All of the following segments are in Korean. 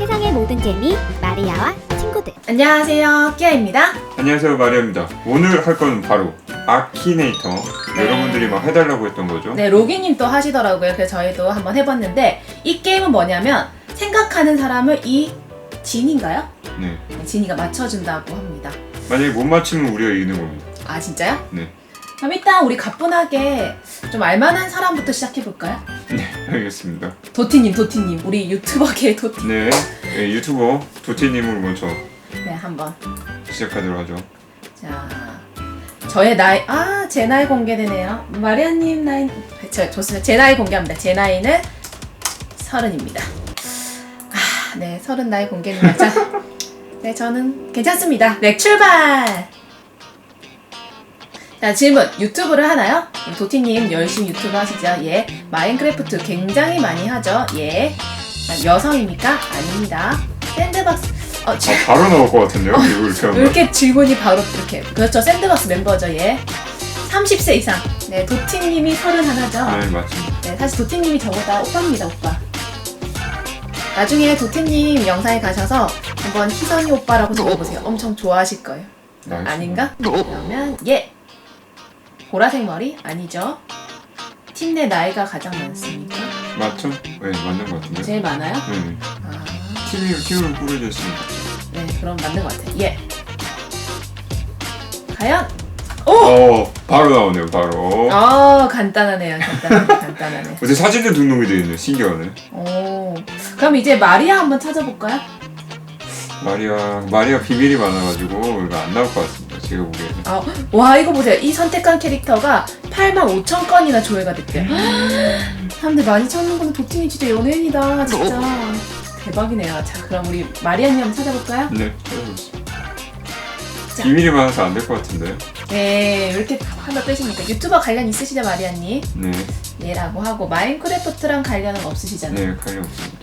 세상의 모든 재미 마리아와 친구들 안녕하세요, 끼아입니다. 안녕하세요 마리아입니다. 오늘 할 건 바로 아키네이터. 네. 여러분들이 막 해달라고 했던 거죠. 네, 로기님 또 하시더라고요. 그래서 저희도 한번 해봤는데 이 게임은 뭐냐면 생각하는 사람을 이 진인가요? 네. 네, 진이가 맞춰준다고 합니다. 만약에 못 맞추면 우리가 이기는 겁니다. 아 진짜요? 네. 그럼 일단 우리 가뿐하게 좀 알만한 사람부터 시작해 볼까요? 네, 알겠습니다. 도티님, 도티님, 우리 유튜버계 도티. 네, 네, 유튜버 도티님으로 먼저 네, 한번. 시작하도록 하죠. 자, 저의 나이, 아, 제 나이 공개되네요. 마리아님 나이, 저, 좋습니다. 제 나이 공개합니다. 제 나이는 서른입니다. 아, 네, 서른 나이 공개입니다. 자, 네, 저는 괜찮습니다. 네, 출발! 자, 질문. 유튜브를 하나요? 도티님 열심히 유튜브 하시죠? 예. 마인크래프트 굉장히 많이 하죠? 예. 자, 여성입니까? 아닙니다. 샌드박스, 어, 지- 아, 바로 나올 것 같은데요? 이거 이렇게 하면. 이렇게 질문이 바로 이렇게 그렇죠 샌드박스 멤버죠 예 30세 이상 네 도티님이 31죠 네, 맞습니다. 네 사실 도티님이 저보다 오빠입니다 오빠 나중에 도티님 영상에 가셔서 한번 희선이 오빠라고 적어보세요 엄청 좋아하실 거예요 나이스. 아닌가? 그러면 예 보라색 머리 아니죠 팀내 나이가 가장 많습니까? 맞죠? 네, 맞는 것 같은데. 제일 많아요? 네, 네. 아, 팀이 팀으로 꾸려져 있습니다. 네 그럼 맞는 것 같아요 예 과연 오! 어, 바로 나오네요, 바로. 어 간단하네요 간단하네 간단하네 어제 사진도 등록이 되어 있네, 신기하네. 오 그럼 이제 마리아 한번 찾아볼까요? 마리아, 마리아 비밀이 많아가지고 이거 안 나올 것 같습니다. 제가 보기에는. 아, 와 이거 보세요 이 선택한 캐릭터가 8만 5천 건이나 조회가 됐대요 사람들 많이 찾는 거는 도티니 진짜 연예인이다 진짜 대박이네요 자 그럼 우리 마리아님 한번 찾아볼까요? 네. 자. 비밀이 많아서 안 될 것 같은데. 네 이렇게 하나 빼십니까 유튜버 관련 있으시죠 마리아님? 네, 예라고 하고 마인크래프트랑 관련은 없으시잖아요 네, 관련 없습니다.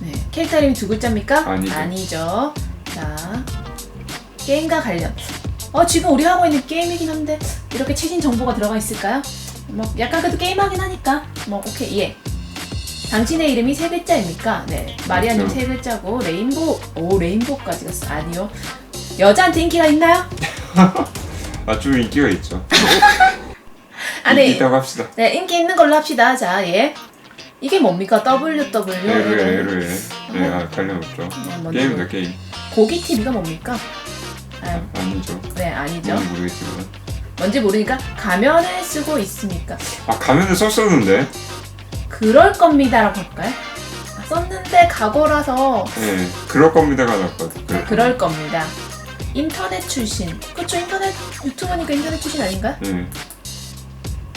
네. 캐릭터 이름이 두 글자입니까? 아니죠. 죠 자, 게임과 관련. 어, 지금 우리 하고 있는 게임이긴 한데 이렇게 최신 정보가 들어가 있을까요? 뭐 약간 그래도 게임하긴 하니까 뭐 오케이 예. 당신의 이름이 세 글자입니까? 네, 마리아님 그렇죠. 세 글자고 레인보우 오 레인보우까지 갔어 아니요. 여자한테 인기가 있나요? 아, 좀 인기가 있죠. 아, 네. 인기 있다고 합시다. 네, 인기 있는 걸로 합시다. 자, 예. 이게 뭡니까? WW. 에로에. 네, 아, 관련 없죠. 네, 게임이다, 게임. 고기 TV가 뭡니까? 아, 아, 아니죠. 네, 아니죠. 뭔지 모르겠지만. 뭔지 모르니까 가면을 쓰고 있습니까? 아, 가면을 썼었는데? 그럴 겁니다라고 할까요? 아, 썼는데 과거라서 네, 그럴 겁니다가 나왔거든. 그럴 그럴 겁니다. 인터넷 출신. 그쵸 인터넷 유튜버니까 인터넷 출신 아닌가요? 네,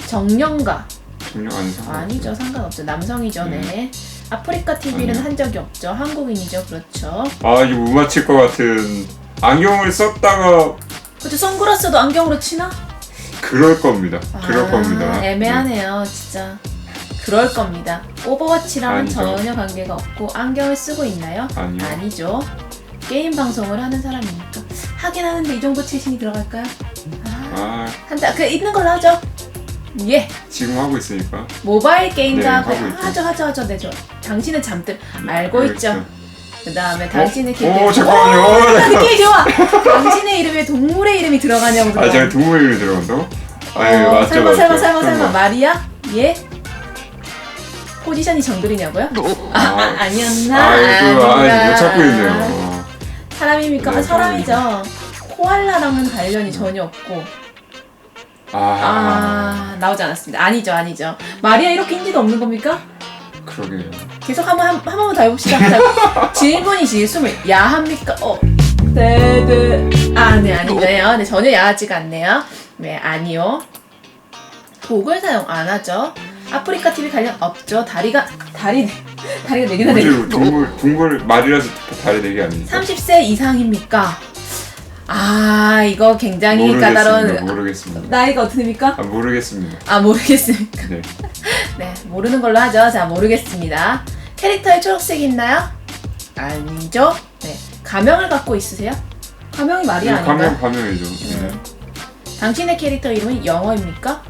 정령가. 정령 아닌 상관. 아니죠 상관없죠 남성이죠 네. 네. 아프리카 TV는 아니요. 한 적이 없죠 한국인이죠 그렇죠 아, 이거 못 맞힐 것 같은. 안경을 썼다가 그쵸 선글라스도 안경으로 치나? 그럴 겁니다. 그럴 아, 겁니다. 애매하네요 진짜 그럴 겁니다 오버워치랑은 아니죠. 전혀 관계가 없고 안경을 쓰고 있나요? 네. 아니요. 아니죠. 게임 방송을 하는 사람이니까 하긴 하는데 이 정도 최신이 들어갈까요? 아, 아, 한다. 그 있는 걸로 하죠. 예, 지금 하고 있으니까. 모바일 게임과 네, 관- 하고 있죠. 하죠, 하죠, 하죠. 네, 저 당신은 잠들 알고 있죠. 그 다음에 당신의 어? 캐릭터. 오, 잠깐만요. 어, 오, 느낌이 좋아. 당신의 이름에 동물의 이름이 들어가냐고. 아, 제가 동물 이름이 들어간다고? 아, 예, 어, 맞죠, 설마, 맞죠. 설마, 설마, 설마. 마리아? 예? 포지션이 정글이냐고요? 아, 아, 아니었나? 아, 이거, 아, 못 찾고 있네요. 사람입니까? 네, 아, 사람이죠. 코알라랑은 관련이 전혀 없고. 아, 아, 나오지 않았습니다. 아니죠, 아니죠. 마리아 이렇게 인지도 없는 겁니까? 그러게요. 계속 한번 한, 한 번만 더 해봅시다. 자, 질문이지. 스물 야합니까? 어. 네, 네. 아, 네, 아니네요. 네, 전혀 야하지가 않네요. 네, 아니요. 독을 사용 안 하죠. 아프리카 TV 관련 없죠. 다리가 다리 네- 다리가 네 개나 되네. 뭐지, 동물, 동물 말이라서 다리 네개 아닙니까? 30세 이상입니까? 아, 이거 굉장히 모르겠습니다. 까다로운 모르겠습니다. 나이가 어떻게 됩니까? 아, 모르겠습니다. 아, 모르겠습니까? 네. 네, 모르는 걸로 하죠. 자, 모르겠습니다. 캐릭터에 초록색이 있나요? 아니죠. 네, 가명을 갖고 있으세요? 가명이 말이 아닌가요? 가면, 가면이죠. 네. 음. 당신의 캐릭터 이름은 영어입니까?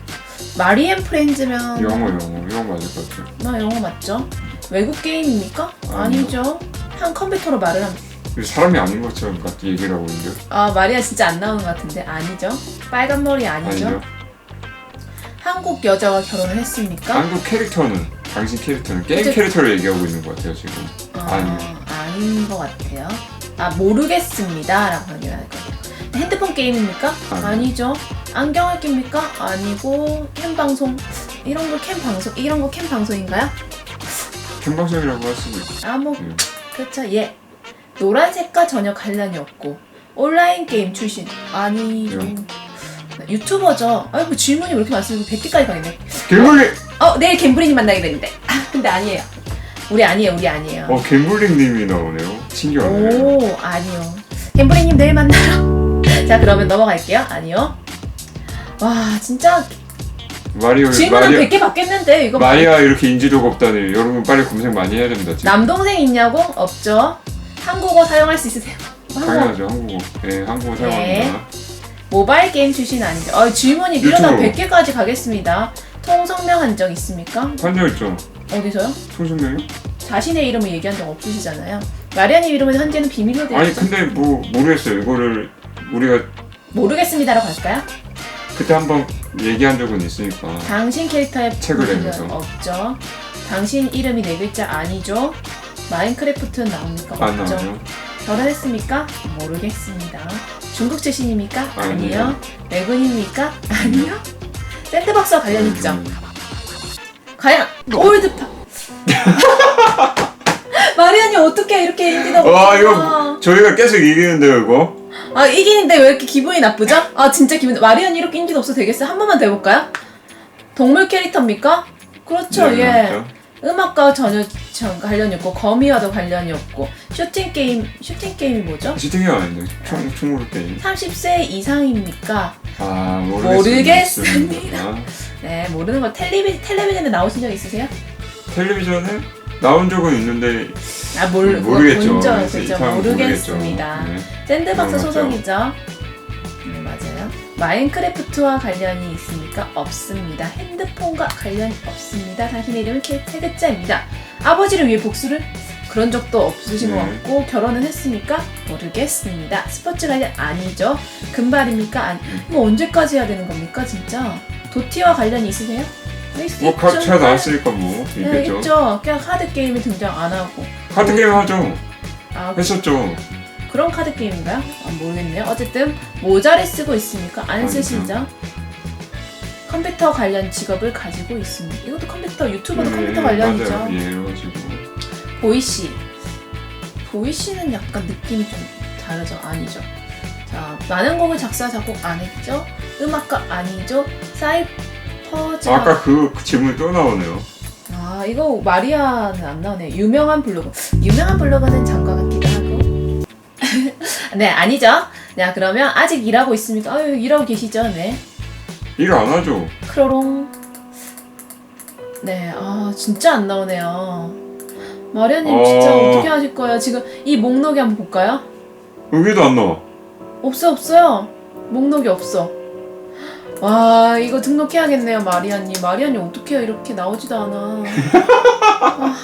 마리앤 프렌즈면 영어, 영어. 영어 맞을 것 같아요. 나 영어 맞죠? 외국 게임입니까? 아니요. 아니죠. 한 컴퓨터로 말을 함. 사람이 아닌 것처럼 막 얘기를 하고 있는데 아 마리아 진짜 안 나오는 것 같은데 아니죠? 빨간 머리 아니죠? 아니요 한국 여자와 결혼을 했습니까? 한국 캐릭터는 당신 캐릭터는 게임 어째- 캐릭터를 얘기하고 있는 것 같아요 지금 아니요 아닌 것 같아요. 아 모르겠습니다라고 하긴 할 거예요. 핸드폰 게임입니까? 아니요. 아니죠. 안경을 낍니까? 아니고 캠 방송 이런 거 캠 방송 이런 거 캠 방송인가요? 캠방송이라고 할 수도 있고 아 뭐 음. 그렇죠. 예. 노란색과 전혀 관련이 없고 온라인 게임 출신 아니죠. 예. 유튜버죠. 아이고 질문이 왜 이렇게 많습니까? 100개까지 가겠네. 갬블링! 어 내일 갬블이님 만나게 되는데. 아 근데 아니에요. 우리 아니에요. 우리 아니에요. 어 갬블링님이 나오네요 신기하네 오 아니요 갬블이님 내일 만나요 자 그러면 넘어갈게요 아니요 와 진짜 마리오 질문은 마리아 100개 받겠는데 이거 마리아 이렇게 인지도가 없다니 여러분 빨리 검색 많이 해야 됩니다 지금 남동생 있냐고? 없죠 한국어 사용할 수 있으세요? 한국어 당연하죠 한국어 예 한국어 사용합니다 모바일 게임 출신 아니죠 어, 질문이 밀어다 유튜브. 100개까지 가겠습니다 통성명 한 적 있습니까? 한적 있죠 어디서요? 통신명이요? 자신의 이름을 얘기한 적 없으시잖아요 마리아님 이름은 현재는 비밀로 되어 아니 있죠 근데 뭐 모르겠어요 이거를 우리가 모르겠습니다라고 할까요? 그때 한번 얘기한 적은 있으니까 당신 캐릭터의 책을 내면서. 없죠. 당신 이름이 네 글자 아니죠. 마인크래프트는 나옵니까? 안 없죠. 나오죠 결혼했습니까? 모르겠습니다. 중국 출신입니까? 아니요. 아니요. 외국인입니까? 아니요. 샌드박스와 관련 있죠. 음, 과연 올드파. 마리안이 어떻게 이렇게 인기가 와? 이거 저희가 계속 이기는데요 이거 아 이기는데 왜 이렇게 기분이 나쁘죠? 아 진짜 기분 마리안이 이렇게 인기가 없어도 되겠어요? 한 번만 더 해볼까요? 동물 캐릭터입니까? 그렇죠 네, 예 맞죠. 음악과 전혀 전 관련이 없고 거미와도 관련이 없고 슈팅 게임 슈팅 게임이 뭐죠? 시팅이 아닌데 총, 총으로 게임 30세 이상입니까? 아 모르겠습니다. 네 모르는 거 텔레비 텔레비전에 나오신 적 있으세요? 텔레비전에 나온 적은 있는데 아 모르 모르겠죠 본적 모르겠습니다. 모르겠죠. 네. 샌드박스. 소속이죠. 네 맞아요. 마인크래프트와 관련이 있습니 까? 없습니다. 핸드폰과 관련이 없습니다. 당신의 이름은 세 글자입니다. 아버지를 위해 복수를 그런 적도 없으신 것 네. 같고 결혼은 했습니까? 모르겠습니다. 스포츠 관련 아니죠. 금발입니까? 아니. 음. 이거 언제까지 해야 되는 겁니까 진짜? 도티와 관련이 있으세요? 네, 뭐. 각자 나왔으니까 뭐 네, 있겠죠 있죠. 그냥 카드 게임이 등장 안 하고. 카드 게임 하죠 아, 했었죠 그런 카드 게임인가요? 아, 모르겠네요. 어쨌든 모자를 쓰고 있습니까? 안. 쓰시죠? 컴퓨터 관련 직업을 가지고 있습니다. 이것도 컴퓨터 유튜버도 컴퓨터 예, 관련이죠. 맞아요 예 그래가지고 보이 씨, 보이 씨는 약간 느낌이 좀 다르죠? 아니죠? 자, 많은 곡을 작사 작곡 안 했죠? 음악가 아니죠? 사이퍼즈 아까 그 질문이 또 나오네요 아 이거 마리아는 안 나오네. 유명한 블로그. 유명한 블로그는 장과 같기도 하고. 네 아니죠. 네 그러면 아직 일하고 있습니까? 아유 일하고 계시죠. 네. 일 안 하죠 크로롱. 네, 아 진짜 안 나오네요. 마리아님 어. 진짜 어떻게 하실 거예요? 지금 이 목록이 한번 볼까요? 여기도 안 나와 없어 없어요. 목록이 없어. 와 이거 등록해야겠네요 마리아님. 마리아님 어떻게 해요? 이렇게 나오지도 않아. 아,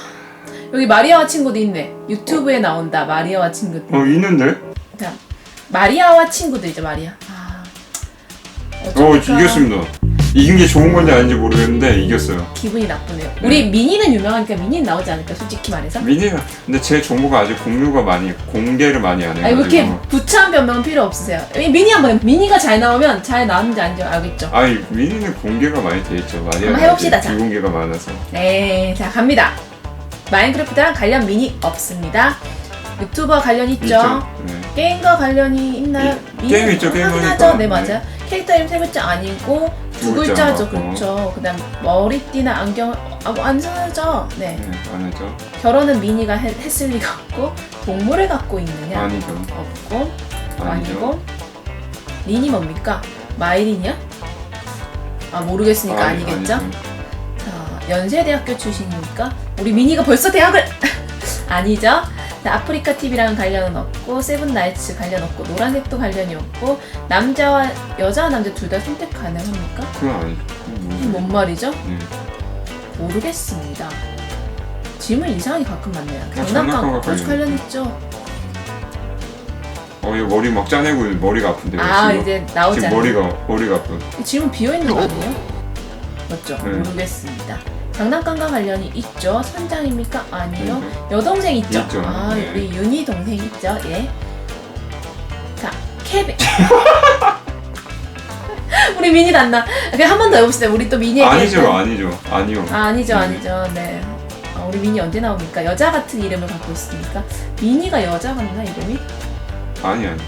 여기 마리아와 친구도 있네. 유튜브에 나온다 마리아와 친구들. 어 있는데? 자, 마리아와 친구들이죠 마리아. 아, 어 이겼습니다 이긴 게 좋은 건지 아닌지 모르겠는데 이겼어요 기분이 나쁘네요. 우리 미니는 유명하니까 미니는 나오지 않을까 솔직히 말해서. 미니가 근데 제 정보가 아직 공유가 많이 공개를 많이 안 아니 왜 이렇게 부차한 변명은 필요 없으세요. 이 미니 한번 해. 미니가 잘 나오면 잘 나왔는지 아닌지 알겠죠? 아니 미니는 공개가 많이 돼 있죠 마리아 한번 해봅시다, 자. 비공개가 많아서 네, 자 갑니다. 마인크래프트랑 관련 미니 없습니다. 유튜버와 관련 있죠? 있죠 네. 게임과 관련이 있나요? 이- 게임 있죠, 게임. 하니까. 네 맞아 요. 캐릭터 이름 세 글자 아니고 두두 글자 글자죠, 맞고. 그렇죠. 그다음 머리띠나 안경을 아, 뭐안 쓰죠. 네. 네, 안 하죠 결혼은 미니가 해- 했을 리가 없고 동물을 갖고 있느냐? 아니죠 없고 아니고 린이 뭡니까? 마이린이야? 아 모르겠으니까 아니, 아니, 겠죠 아니죠. 자 연세대학교 출신입니까? 우리 미니가 벌써 대학을 아니죠? 자, 아프리카 TV랑 관련은 없고 세븐나이츠 관련 없고 노란색도 관련이 없고 남자와 여자와 남자 둘 다 선택 가능합니까? 그건 아니죠 그건 이게 무슨 뭔 말이죠? 네. 모르겠습니다. 짐은 이상하게 가끔 만나요. 장난감 장난감 아주 있는 관련 있죠. 어, 이거 머리 막 짜내고 머리가 아픈데요. 아 지금. 이제 나오지 지금 않아요. 머리가 머리가 아픈. 이 짐은 비어 있는 거 아니에요? 맞죠? 네. 모르겠습니다. 장난감과 관련이 있죠. 선장입니까? 아니요. 네. 여동생 있죠? 있죠. 아 네. 우리 윤희 동생 있죠? 예. 자 케빈. 우리 미니 났나? 그냥 한 번 더 해봅시다. 우리 또 미니 아니죠, 아니죠, 아니요. 아, 아니죠, 네. 아니죠. 네. 아, 우리 미니 언제 나옵니까? 여자 같은 이름을 갖고 있습니까? 미니가 여자 같나 이름이? 아니 아니.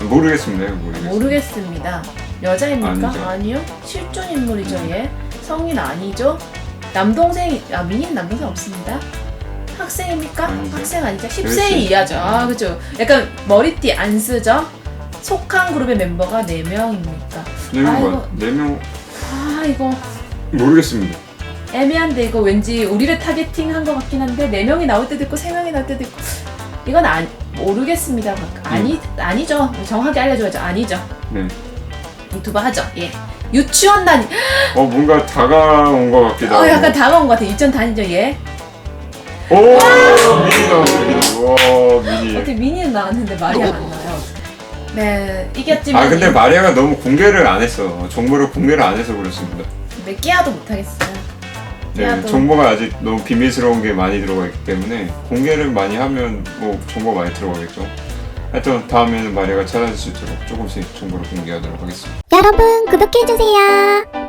모르겠습니다. 모르겠습니다. 모르겠습니다. 여자입니까? 아니죠. 아니요. 실존 인물이죠, 얘. 성인 아니죠? 남동생, 아, 미니는 남동생 없습니다. 학생입니까? 아니죠. 학생 아니죠? 10세 그렇지. 이하죠. 아, 그죠. 약간 머리띠 안 쓰죠? 속한 그룹의 멤버가 4명입니까? 네 명, 아이고. 봐. 네 명. 아, 이거 모르겠습니다. 애매한데 이거 왠지 우리를 타겟팅 한 것 같긴 한데 4명이 나올 때도 있고 3명이 나올 때도 있고 이건 아니, 모르겠습니다. 아니, 아니죠. 정확하게 알려줘야죠. 아니죠. 네. 유튜버 하죠. 예. 유치원 다니. 어 뭔가 다가온 것 같기도 하고. 어, 약간 다가온 것 같아. 유치원 다니죠, 얘. 오 미니 나왔습니다. 와 미니. 어떻게 미니는 나왔는데 마리아가 안 나와요? 네, 이겼지만 아 근데 마리아가 너무 공개를 안 했어. 정보를 공개를 안 해서 그렇습니다. 네, 깨야도 못하겠어요. 네. 정보가 아직 너무 비밀스러운 게 많이 들어가 있기 때문에 공개를 많이 하면 뭐 정보 많이 들어가겠죠. 하여튼 다음에는 마리아가 찾아줄 수 있도록 조금씩 정보를 공개하도록 하겠습니다. 여러분 구독해주세요.